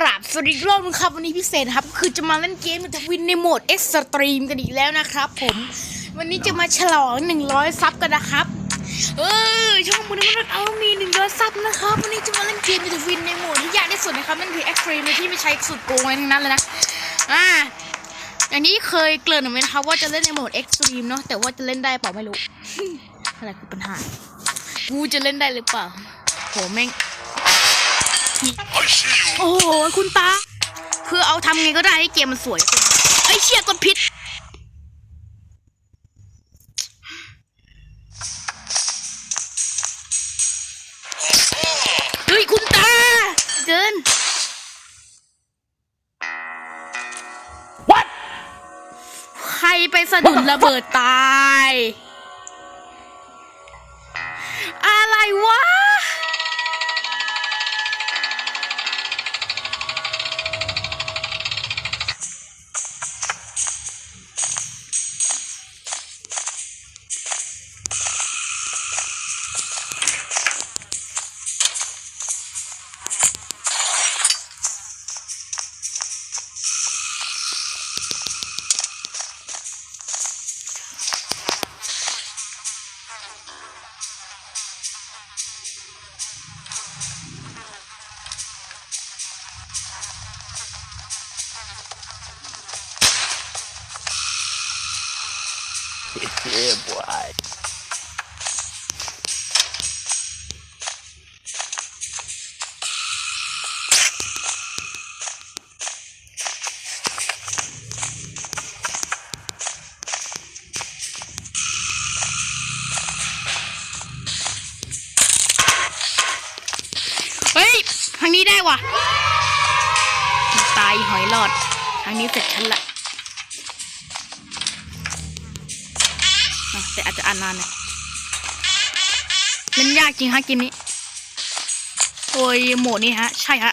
ราบสวัสดีรอบนึงครับ วันนี้พิเศษครับ คือจะมาเล่นเกมทวินในโหมดเอ็กซ์ตรีมกันอีกแล้วนะครับผม วันนี้จะมาฉลอง 100 ซับกันนะครับ เออช่องบุญมันเอามี 100 ซับนะครับ วันนี้จะมาเล่นเกมทวินในโหมดที่ยากที่สุดนะครับนั่นคือเอ็กซ์ตรีมที่ไม่ใช้สุดโกงอะไรทั้งนั้นเลยนะอ่าอย่างนี้เคยเกริ่นเอาไว้นะครับว่าจะเล่นในโหมดเอ็กซ์ตรีมเนาะแต่ว่าจะเล่นได้เปล่าไม่รู้อะไรคือปัญหากูจะเล่นได้หรือเปล่าโหแม่ง โอ้โหคุณตา คือเอาทำไงก็ได้ให้เกมมันสวยไอ้ยเชี่ยกดผิดเฮ้ยคุณตา เกิน What? ใครไปสะดุดระเบิดตาย อะไรวะ Yeah, boy. เฮ้ยทางนี้ได้ว่ะ ตายหอยหลอด ทางนี้เสร็จฉันละ อานนานหน่ยเล่นยากจริงฮะเกมนี้โอ้ยโหมดนี้ฮะ ใช่ฮะ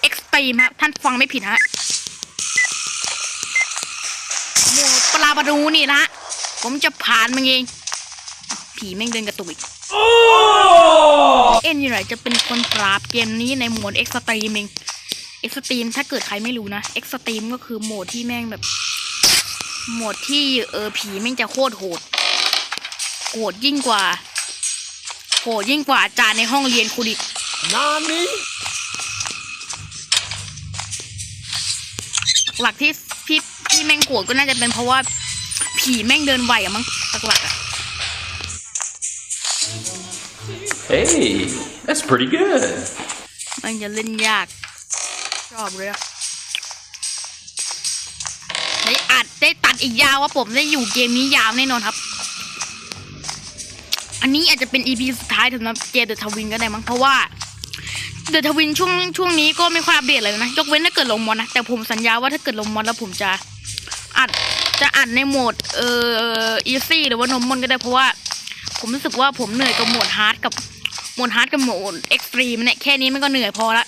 เอ็กซ์ตรีมฮะ ท่านฟังไม่ผิดฮะโหมดปลาบารูนี่นะฮะผมจะผ่านมันเอง ผีแม่งเดินกระตุกอีกเอ็นอยู่ไหนจะเป็นคนปราบเกมนี้ในโหมดเอ็กซ์ตรีมเองเอ็กซ์ตรีมถ้าเกิดใครไม่รู้นะเอ็กซ์ตรีมก็คือโหมดที่แม่งแบบ โหมดที่เออผีแม่งจะโคตรโหด โหดยิ่งกว่า โหดยิ่งกว่าอาจารย์ในห้องเรียนคุณอีก Nani? หลักที่พี่พี่แม่งโกรธก็น่าจะเป็นเพราะว่า ผีแม่งเดินไวอะมั้งหลักๆอะ Hey, that's pretty good. มันจะเล่นยาก ชอบเลยอะได้อัดได้ตัดอีกยาวว่าผมได้อยู่เกมนี้ยาวแน่นอนครับ อันนี้อาจจะเป็น EP สุดท้ายสำหรับเกมเดอะทวินก็ได้มั้งเพราะว่าเดอะทวินช่วงช่วงนี้ก็ไม่ค่อยอัปเดตเลยนะ ยกเว้นถ้าเกิดลงมอนนะ แต่ผมสัญญาว่าถ้าเกิดลงมอนแล้วผมจะอัดจะอัดในโหมดเอ่อ easy หรือว่านมมอนก็ได้เพราะว่า ผมรู้สึกว่าผมเหนื่อยกับโหมดฮาร์ดกับโหมดฮาร์ดกับโหมดเอ็กซ์ตรีมเนี่ยแค่นี้มันก็เหนื่อยพอละ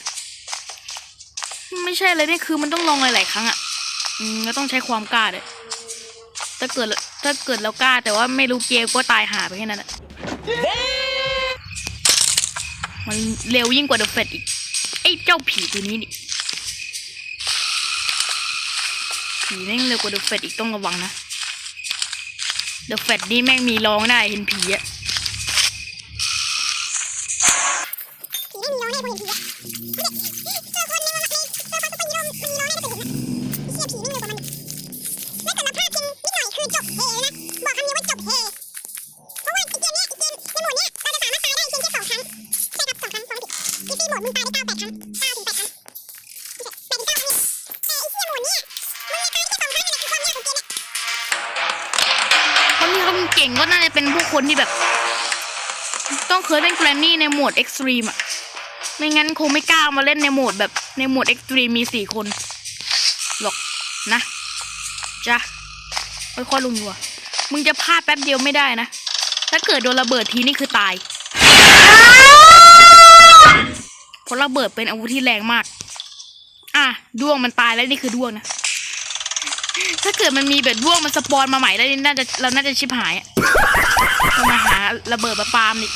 ไม่ใช่เลยนี่คือมันต้องลองหลายๆครั้งอะ่ะอืมก็ต้องใช้ความกล้าเลยถ้าเกิดถ้าเกิดเรากล้าแต่ว่าไม่รู้เกมก็ตายหาไปแค่นั้นแหละ มันเร็วยิ่งกว่าเดอะเฟดอีก ไอ้เจ้าผีตัวนี้นี่ผีแม่งเร็วกว่าเดอะเฟดอีกต้องระวังนะ เดอะเฟดนี่แม่งมีร้องได้เห็นผีอะผีไม่มีร้องได้พอเห็นผีอะ ที่เขาเก่งก็น่าจะเป็นผู้คนที่แบบ ต้องเคยเล่นแกรนนี่ในโหมดเอ็กซ์ตรีมอะไม่งั้นคงไม่กล้ามาเล่นในโหมดแบบในโหมดเอ็กซ์ตรีมมีสี่คนหรอกนะจ้ะค่อยๆลงดีกว่ามึงจะพลาดแป๊บเดียวไม่ได้นะ ถ้าเกิดโดนระเบิดทีนี่คือตายเพราะระเบิดเป็นอาวุธที่แรงมาก อะด้วงมันตายแล้วนี่คือด้วงนะ ถ้าเกิดมันมีแบบด้วงมันสปอนมาใหม่ได้วนี่น่าจะเราน่าจะชิบหายอะต้องมาหาระเบิดมาปาล์มอีก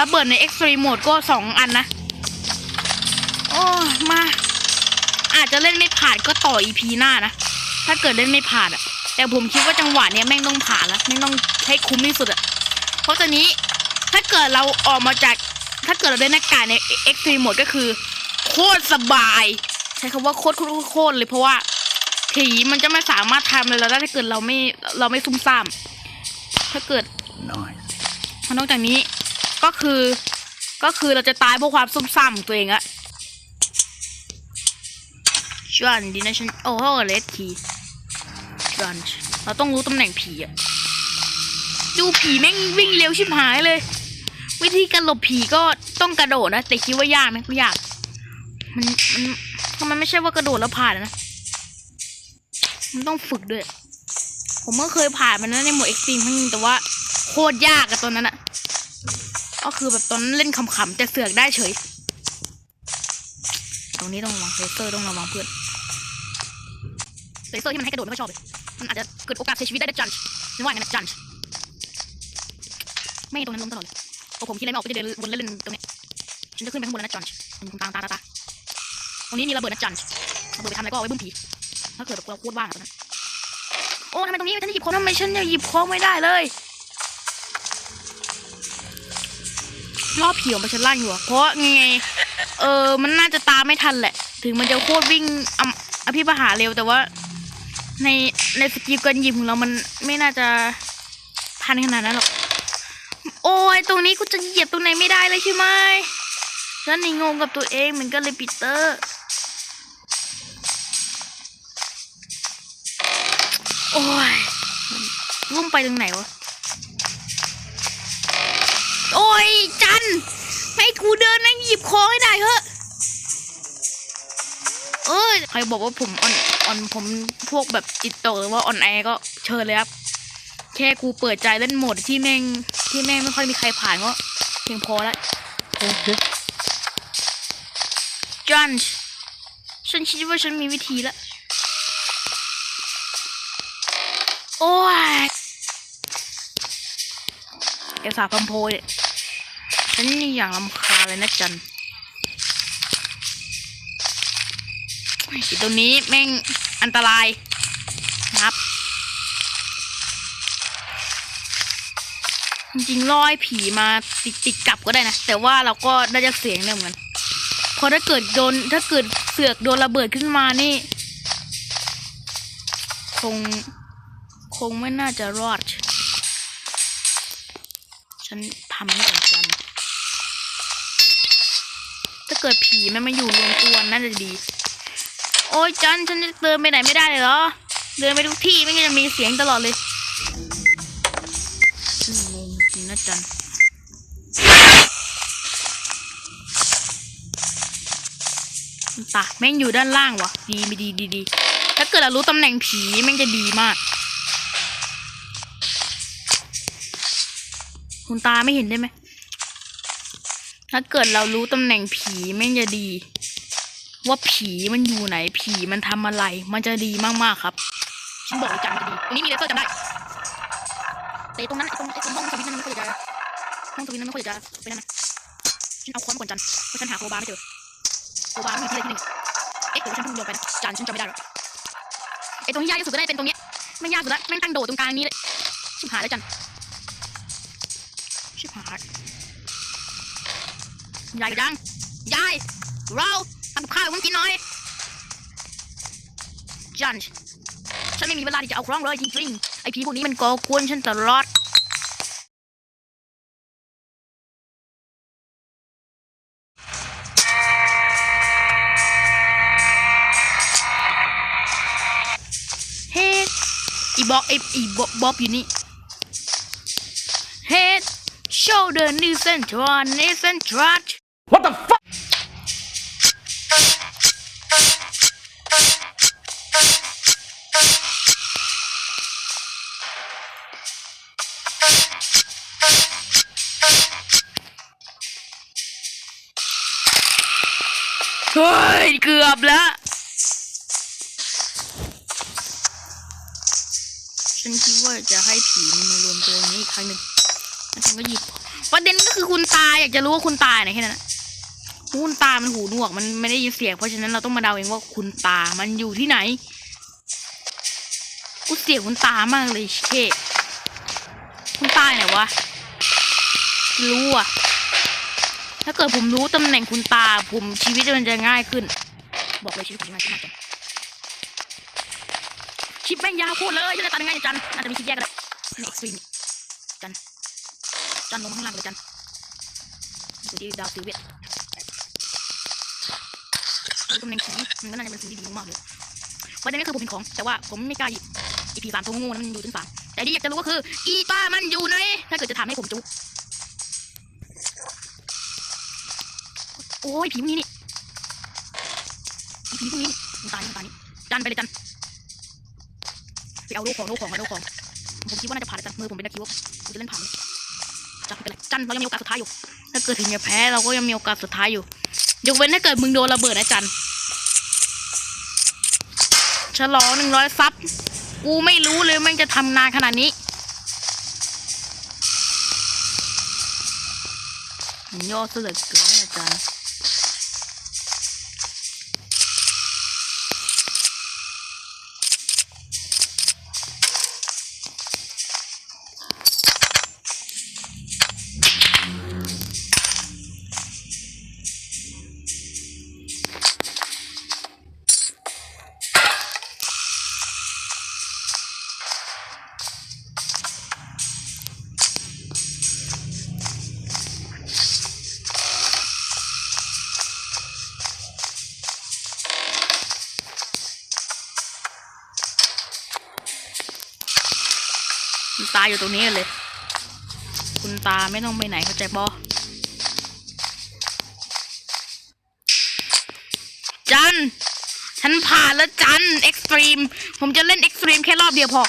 ระเบิดในเอ็กซ์ตรีมโหมดก็สองอันนะ โอ้มา อาจจะเล่นไม่ผ่านก็ต่ออีพีหน้านะ ถ้าเกิดเล่นไม่ผ่านอะแต่ผมคิดว่าจังหวะเนี้ยแม่งต้องผ่านแล้วแม่งต้องให้คุ้มที่สุดอะเพราะตอนนี้ถ้าเกิดเราออกมาจาก ถ้าเกิดเราได้หน้ากากในเอ็กซ์ตรีมโหมดก็คือ โคตรสบาย ใช้คำว่าโคตรโคตรโคตรเลยเพราะว่า ผีมันจะไม่สามารถทำอะไรเราได้ถ้าเกิดเราไม่เราไม่ซุ่มซ่าม ถ้าเกิด Nice. นอกจากนี้ก็คือก็คือเราจะตายเพราะความซุ่มซ่ามของตัวเองอะจอนดีนะฉันโอ้โหเลสทีจอนเราต้องรู้ตำแหน่งผีอะดูผีแม่งวิ่งเร็วชิบหายเลย วิธีการหลบผีก็ต้องกระโดดนะ แต่คิดว่ายากไหมก็ยาก มันมันทำไมไม่ใช่ว่ากระโดดแล้วผ่านนะ มันต้องฝึกด้วย ผมก็เคยผ่านมันนะในหมวดเอ็กซ์ตรีมครั้งนึงแต่ว่าโคตรยากอะตอนนั้นอะก็คือแบบตอนนั้นเล่นขำๆแต่เสือกได้เฉย ตรงนี้ต้องระวังเลเซอร์ต้องระวังเพื่อนเลเซอร์ที่มันให้กระโดดไม่ค่อยชอบเลยมันอาจจะเกิดโอกาสเสียชีวิตได้ด้วยจันทร์นึกว่าอย่างนั้นนะจันทร์ไม่ตรงนั้นล้มตลอดเลยพอผมคิดอะไรไม่ออกก็จะเดินวนเล่นๆตรงเนี้ยฉันจะขึ้นไปข้างบนแล้วนะจันทร์ตางตาตาตาตรงนี้มีระเบิดนะจันทร์ระเบิดไปทำอะไรก็เอาไว้บุ้มผี ถ้าเกิดเราโคตรว่างอะตอนนั้นโอ้ทำไมตรงนี้ฉันหยิบของทำไมฉันจะหยิบของไม่ได้เลยรอบผีของมันฉันล่างอยู่อะเพราะไงเออมันน่าจะตามไม่ทันแหละ ถึงมันจะโคตรวิ่งออภิปหาเร็วแต่ว่า ในในสกิลการหยิบของเรามันไม่น่าจะทันขนาดนั้นหรอกโอ้ยตรงนี้กูจะเหยียบตรงไหนไม่ได้เลยใช่ไหมฉันนี่งงกับตัวเองเหมือนกันเลยปีเตอร์ โอ้ยลุ่มไปตรงไหนวะ โอ้ย จัน ให้กูเดินนั่งหยิบของให้ได้เถอะเอ้ย ใครบอกว่าผมอ่อนอ่อนผมพวกแบบจิตตกหรือว่าอ่อนแอก็เชิญเลยครับ แค่กูเปิดใจเล่นโหมดที่แม่งที่แม่งไม่ค่อยมีใครผ่านก็เพียงพอแล้วจันฉันคิดว่าฉันมีวิธีแล้ว กสารพมโพยฉันนี่อย่างลำคาเลยนะจันอีตรงนี้แม่งอันตรายนะครับ จริงๆล่อให้ผีมาติดติดกลับก็ได้นะ แต่ว่าเราก็น่าจะเสียงเนี่ยเหมือนกันเพราะถ้าเกิดโดนถ้าเกิดเสือกโดนระเบิดขึ้นมานี่ คง คงไม่น่าจะรอด ฉันทำให้ก่อนจัน ถ้าเกิดผีมันมาอยู่รวมตัวน่าจะดี โอ้ยจันฉันจะเดินไปไหนไม่ได้เลยเหรอ เดินไปทุกที่ไม่งั้นจะมีเสียงตลอดเลยงงจริงนะจันตาแม่งอยู่ด้านล่างวะดีไม่ดีดีดีถ้าเกิดเรารู้ตำแหน่งผีแม่งจะดีมาก คุณตาไม่เห็นได้ไหม ถ้าเกิดเรารู้ตำแหน่งผีแม่งจะดี ว่าผีมันอยู่ไหนผีมันทำอะไร มันจะดีมากๆครับฉันบอกจันมันจะดีตรงนี้มีเลเซอร์จำได้แต่ตรงนั้นไอ้ตรงไอ้ตรงห้องสวิตช์นั้นไม่ค่อยจะห้องสวิตช์นั้นไม่ค่อยจะเป็นนั่นนะฉันเอาค้อนก่อนจันเพราะฉันหาโคบาไม่เจอโคบาร์มีที่ใดที่หนึ่งเอ๊ะหรือว่าฉันเพิ่งโยนไปนะจันฉันจำไม่ได้หรอกไอ้ตรงที่ยากที่สุดก็ได้เป็นตรงเนี้ยไม่ยากสุดละแม่งตั้งโดดตรงกลางนี้เลยชิบหายแล้วจัน ชิบหายยายดังยายเราทำกับข้าวให้ผมกินหน่อยจันฉันไม่มีเวลาที่จะเอาครองเลยจริงๆ ไอผีพวกนี้มันก่อกวนฉันตลอดเฮ้อีบอกไออีบ๊อบอยู่นี่ shoulder, knees and trot, knees and trot. What the fuck? เฮ้ยเกือบแล้วฉันคิดว่าจะให้ผีมันมารวมตัวนี้อีกครั้งหนึ่ง ฉันก็หยิบประเด็นก็คือคุณตาอยากจะรู้ว่าคุณตาไหนแค่นั้นคุณตามันหูหนวกมันไม่ได้ยินเสียงเพราะฉะนั้นเราต้องมาเดาเองว่าคุณตามันอยู่ที่ไหนกูเสียงคุณตามากเลยเชคุณตาไหนวะรู้อะถ้าเกิดผมรู้ตำแหน่งคุณตา ผมชีวิตมันจะง่ายขึ้น บอกเลยชีวิตผมง่ายขึ้นมากคลิปแม่งยาวโคตรเลยจะได้ตัดยังไงจันอาจจะมีคลิปแยกก็ได้ในเอ็กซ์ตรีมจัน จันลงมาข้างล่างเลยจันดูดีดาวซีเวตตำแหน่งผีมันก็น่าจะเป็นสิ่งที่ดีมากเลยประเด็นก็คือผมเห็นของ แต่ว่าผมไม่กล้าหยิบอีพีสามตัวงูนั้นมันอยู่ชั้นสามแต่ที่อยากจะรู้ก็คือ อีป้ามันอยู่ไหนถ้าเกิดจะถามให้ผมจุกโอ้ยผีพวกนี้นี่ผีพวกนี้นี่มันตายมันตายนี่จันไปเลยจันไปเอาลูกของลูกของเอาลูกของ ผมคิดว่าน่าจะผ่านจันมือผมเป็นนักคิว่าผมจะเล่นผ่าน จันไปเลยจันเรายังมีโอกาสสุดท้ายอยู่ ถ้าเกิดถึงจะแพ้เราก็ยังมีโอกาสสุดท้ายอยู่ ยกเว้นถ้าเกิดมึงโดนระเบิดนะจันฉลองหนึ่งร้อยซับ กูไม่รู้เลยมันจะทำนานขนาดนี้มันย่อเสือเกินอาจารย์ อยู่ตรงนี้เลย คุณตาไม่ต้องไปไหนเข้าใจบอจัน ฉันผ่านแล้วจัน เอ็กซ์ตรีม ผมจะเล่นเอ็กซ์ตรีมแค่รอบเดียวพอ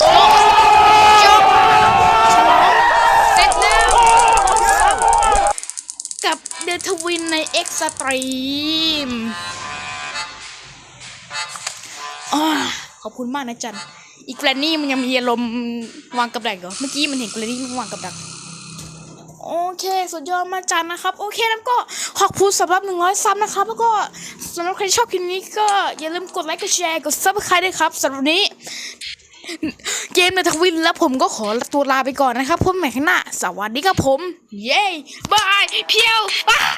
จบเสร็จแล้ว กับเดทวินในเอ็กซ์ตรีมอ๋อขอบคุณมากนะจัน อีกแกรนนี่มันยังมีอารมณ์วางกับดักเหรอเมื่อกี้มันเห็นแกรนนี่มันวางกับดัก โอเค สุดยอดมากจันนะครับ โอเคแล้วก็ขอบคุณสำหรับหนึ่งร้อยซับนะครับ แล้วก็สำหรับใครที่ชอบคลิปนี้ก็อย่าลืมกดไลค์กดแชร์กดซับสไครต์ด้วยครับสำหรับนี้เกมในทวินแล้วผมก็ขอตัวลาไปก่อนนะครับพบกันใหม่ข้างหน้า สวัสดีครับผม เย้บายเพียว